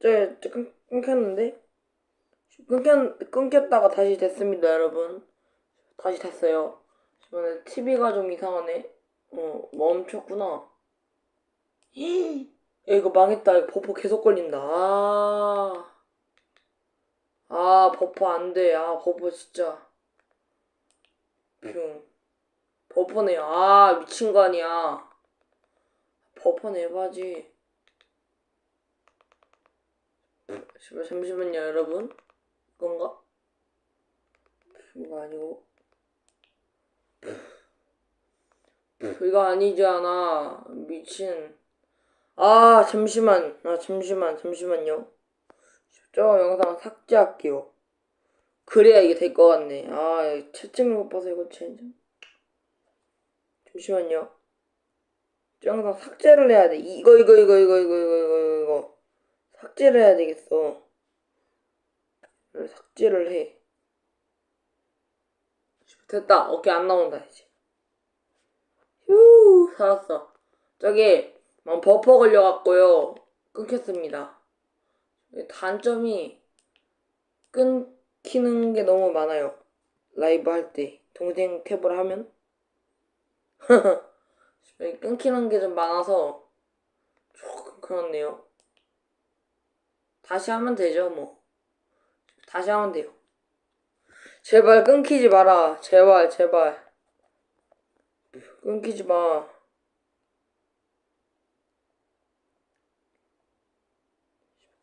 저, 저 끊, 끊겼는데? 끊겼, 끊겼다가 다시 됐습니다, 여러분. 다시 됐어요. 이번에 TV가 좀 이상하네. 어, 멈췄구나. 야, 이거 망했다. 이거 버퍼 계속 걸린다. 아. 아, 버퍼 안 돼. 아, 버퍼 진짜. 뿅. 버퍼네. 아, 미친 거 아니야. 버퍼네, 바지. 잠시만, 잠시만요, 여러분. 이건가? 이거 아니고. 이거 아니지 않아. 미친. 아, 잠시만. 아, 잠시만, 잠시만요. 저 영상 삭제할게요. 그래야 이게 될 것 같네. 아, 채팅을 못 봐서 이거 진짜. 잠시만요. 저 영상 삭제를 해야 돼. 이거, 이거, 이거, 이거, 이거, 이거, 이거. 삭제를 해야 되겠어. 삭제를 해. 됐다. 오케이, 안 나온다, 이제. 휴, 살았어. 저기, 막 버퍼 걸려갖고요. 끊겼습니다. 단점이 끊기는 게 너무 많아요. 라이브 할 때. 동생 탭을 하면. 끊기는 게 좀 많아서 조금 그렇네요. 다시 하면 되죠, 뭐. 다시 하면 돼요. 제발 끊기지 마라. 제발, 제발. 끊기지 마.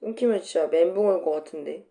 끊기면 진짜 멘붕 올 것 같은데.